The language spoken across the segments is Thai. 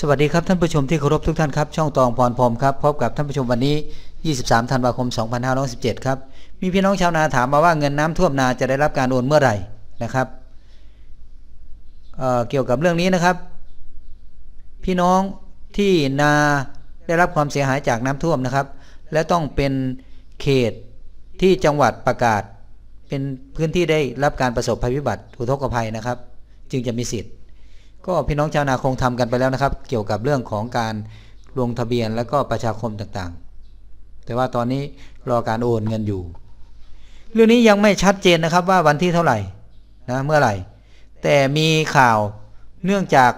สวัสดีครับท่านผู้ชมที่เคารพทุกท่านครับช่องตองพรพรมครับพบกับท่านผู้ชมวันนี้ 23 ธันวาคม 2517 ครับ มีพี่น้องชาวนาถามมาว่าเงินน้ำท่วมนาจะได้รับการโอนเมื่อไหร่นะครับเเกี่ยวกับเรื่องนี้นะครับ พี่น้องที่นาได้รับความเสียหายจากน้ำท่วมนะครับ และต้องเป็นเขตที่จังหวัดประกาศ เป็นพื้นที่ได้รับการประสบภัยพิบัติอุทกภัยนะครับ จึงจะมีสิทธิ์ ก็พี่น้องชาวนาคงทำกันไปแล้วนะครับ เกี่ยวกับเรื่องของการลงทะเบียนและก็ประชาคมต่างๆ แต่ว่าตอนนี้รอการโอนเงินอยู่ เรื่องนี้ยังไม่ชัดเจนนะครับว่าวันที่เท่าไหร่นะเมื่อไหร่ แต่มีข่าวเนื่องจาก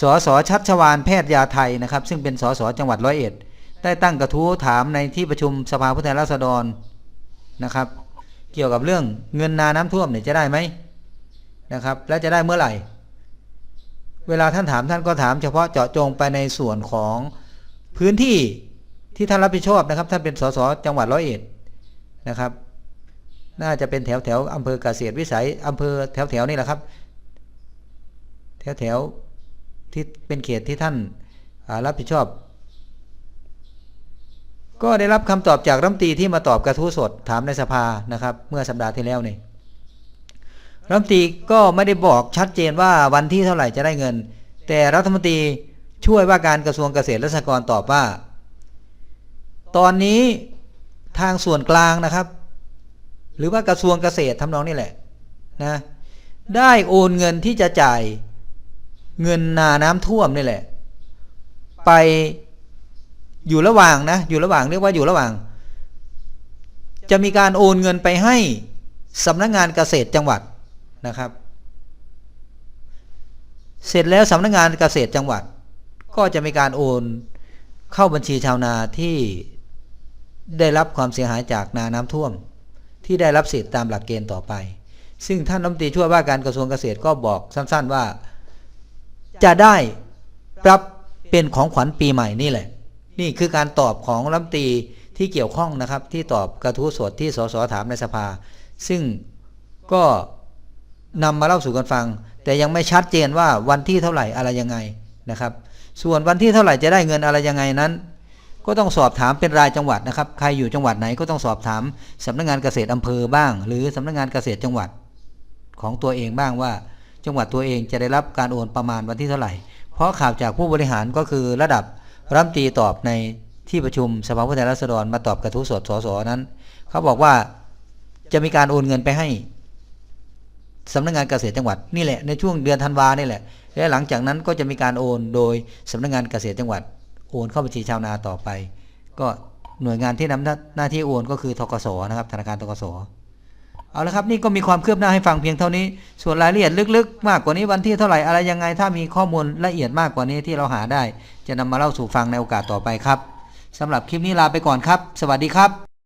สสชัชวานแพทย์ยาไทยนะครับ ซึ่งเป็นสสจังหวัดร้อยเอ็ดได้ตั้งกระทู้ถามในที่ประชุมสภาผู้แทนราษฎรนะครับ เกี่ยวกับเรื่องเงินนาน้ำท่วมเนี่ยจะได้ไหมนะครับ และจะได้เมื่อไหร่ เวลาท่านถามท่านก็ถามเฉพาะเจาะจงไปในส่วนของพื้นที่ที่ท่านรับผิดชอบนะครับ ท่านเป็นสสจังหวัดร้อยเอ็ดนะครับ น่าจะเป็นแถวแถวอำเภอเกษตรวิสัยอำเภอแถวแถวนี่แหละครับ แถวแถวที่เป็นเขตที่ท่านารับผิดชอบ ก็ได้รับคำตอบจากรัฐมนตรีที่มาตอบกระทู้สดถามในสภานะครับ เมื่อสัปดาห์ที่แล้วนี่ รัฐมนตรีก็ไม่ได้บอกชัดเจนว่าวันที่เท่าไหร่จะได้เงิน แต่รัฐมนตรีช่วยว่าการกระทรวงเกษตรและสหกรณ์ตอบว่า ตอนนี้ทางส่วนกลางนะครับ หรือว่ากระทรวงเกษตรทำนองนี่แหละนะได้โอนเงินที่จะจ่ายเงินนาน้ำท่วมนี่แหละ ไปอยู่ระหว่างนะอยู่ระหว่างเรียกว่าอยู่ระหว่าง จะมีการโอนเงินไปให้สำนักงงานเกษตรจังหวัด นะครับ เสร็จแล้วสำนักงานเกษตรจังหวัด ก็จะมีการโอนเข้าบัญชีชาวนาที่ได้รับความเสียหายจากนาน้ำท่วม ที่ได้รับสิทธิตามหลักเกณฑ์ต่อไป ซึ่งท่านรัฐมนตรีช่วยว่าการกระทรวงเกษตรก็บอกสั้น ๆว่า จะได้รับเป็นของขวัญปีใหม่นี่แหละ นี่คือการตอบของรัฐมนตรีที่เกี่ยวข้องนะครับ ที่ตอบกระทู้สดที่สสถามในสภา ซึ่งก็ นำมาเล่าสู่กันฟัง แต่ยังไม่ชัดเจนว่าวันที่เท่าไหร่อะไรยังไงนะครับ ส่วนวันที่เท่าไหร่จะได้เงินอะไรยังไงนั้น ก็ต้องสอบถามเป็นรายจังหวัดนะครับ ใครอยู่จังหวัดไหนก็ต้องสอบถามสำนักงานเกษตรอำเภอบ้าง หรือสำนักงานเกษตรจังหวัดของตัวเองบ้างว่า จังหวัดตัวเองจะได้รับการโอนประมาณวันที่เท่าไหร่ เพราะข่าวจากผู้บริหารก็คือระดับรัฐมนตรีตอบในที่ประชุมสภาผู้แทนราษฎรมาตอบกระทู้สดสสนั้น เขาบอกว่าจะมีการโอนเงินไปให้ สำนักงานเกษตรจังหวัดนี่แหละในช่วงเดือนธันวานี่แหละ และหลังจากนั้นก็จะมีการโอนโดยสำนักงานเกษตรจังหวัด โอนเข้าบัญชีชาวนาต่อไป ก็หน่วยงานที่นำหน้าที่โอนก็คือทกสนะครับธนาคารทกสเอาละครับนี่ก็มีความคืบหน้าให้ฟังเพียงเท่านี้ ส่วนรายละเอียดลึกๆ มากกว่านี้วันที่เท่าไหร่อะไรยังไงถ้ามีข้อมูลละเอียดมากกว่านี้ที่เราหาได้ จะนำมาเล่าสู่ฟังในโอกาสต่อไปครับสำหรับคลิปนี้ลาไปก่อนครับ สวัสดีครับ